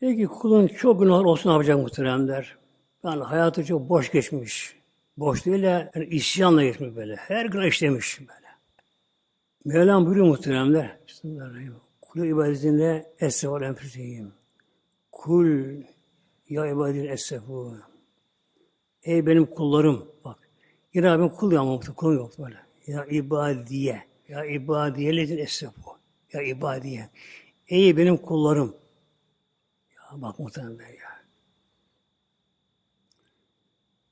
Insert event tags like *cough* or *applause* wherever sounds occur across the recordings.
Peki kulun çok günah olsun yapacak muhteremler? Yani hayatı çok boş geçmiş. Boş değil de yani isyanla geçmiş böyle. Her gün işlemiş böyle. Mevlam buyuruyor muhteremler. Bismillahirrahmanirrahim. Kul ibadetinde essefu enfüsihim. Kul ya ibadil essefu. Ey benim kullarım. Bak. Yine Rabbim kul ya ama kulum yok böyle. Ya ibadiye. Ya ibadiye lezin essefu. Ya ibadiye. Ey benim kullarım. Bak muhtemelen ya.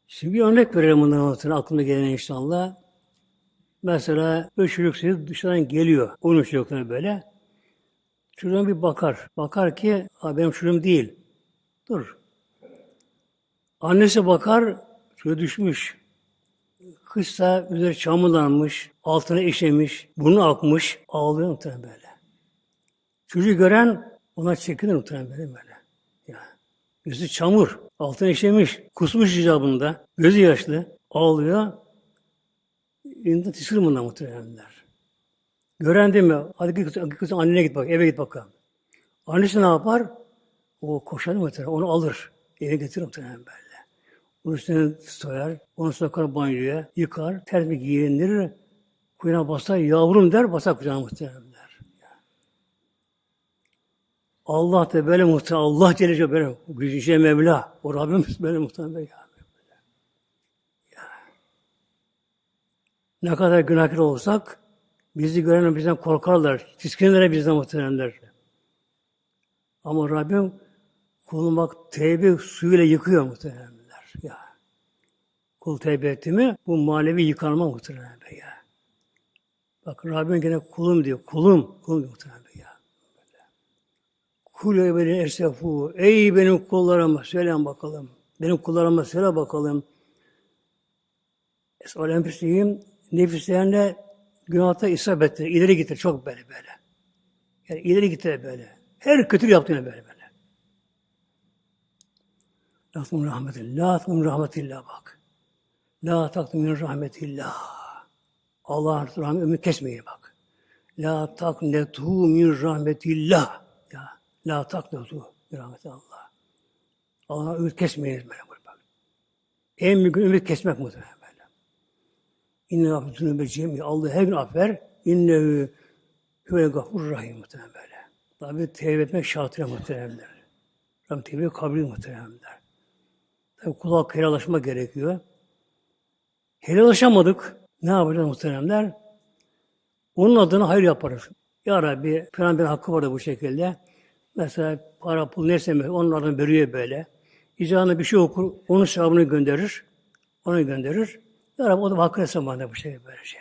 Şimdi bir örnek verelim bundan muhtemelen aklıma gelen inşallah. Mesela bir çocuk sizi dışarıdan geliyor. Onun çocukları böyle. Çocuğuna bir bakar. Bakar ki "Aa, benim çocuğum değil. Dur. Annesi bakar, çocuğu düşmüş. Kışsa üzeri çamurlanmış, altına işemiş, burnu akmış, ağlıyor muhtemelen böyle. Çocuğu gören ona çekilir muhtemelen böyle. Yüzü çamur, altına işemiş, kusmuş icabında, gözü yaşlı, ağlıyor. İnsan tiskir bundan muhtemelenler. Gören değil mi? Hadi git, git, git annene git bak, eve git bakalım. Annesi ne yapar? O koşar muhtemelen, onu alır. Eve getirir muhtemelen böyle. Onun üstüne soyar, onu sokar banyoya, yıkar, tertemiz giyindirir, kuyuna basar, yavrum der, basar kucağına muhtemelen. Allah da böyle muhtemelen, Allah Celle Celaluhu böyle, gücü Mevla, o Rabbimiz *laughs* böyle muhtemelen ya. ya. Ne kadar günahkar olsak, bizi gören bizden korkarlar, tiskinirler bizden muhtemelenler. Ama Rabbim kulun bak tevbe suyuyla yıkıyor muhtemelenler. Ya. Kul tevbe etti mi bu manevi yıkanma muhtemelen ya. Bak Rabbim gene kulum diyor. Kulum. Kulum muhtemelen ya. Kul ebeli esefu. Ey benim kullarıma söyle bakalım. Benim kullarıma söyle bakalım. Esal enfisihim nefislerine günahta isabettir. İleri gitti çok böyle böyle. Yani ileri gitti böyle. Her kötü yaptığını böyle böyle. La tum rahmetillah, la tum rahmetillah bak. La taktum min rahmetillah. Allah'ın rahmet ömrü kesmeye bak. La taknetu min rahmetillah. Ya, la taknetu min rahmetillah. Allah'ın ümit kesmeyiniz böyle bak. En büyük ümit kesmek muhtemelen böyle. İnne affetunu be cemi. Allah her gün affeder. İnnehu huve gafur rahim muhtemelen böyle. Tabi tevbe etmek şartıyla muhteremler. Tabi tevbe kabul muhteremler. Tabi kula helallaşma gerekiyor. Helallaşamadık. Ne yapacağız muhteremler? Onun adına hayır yaparız. Ya Rabbi, falan bir hakkı vardı bu şekilde. Mesela para, pul neyse mi, adını veriyor böyle. İcabına bir şey okur, onun sevabını gönderir. Onu gönderir. Ya Rabbi o da hakkı hesabında bu şey böylece.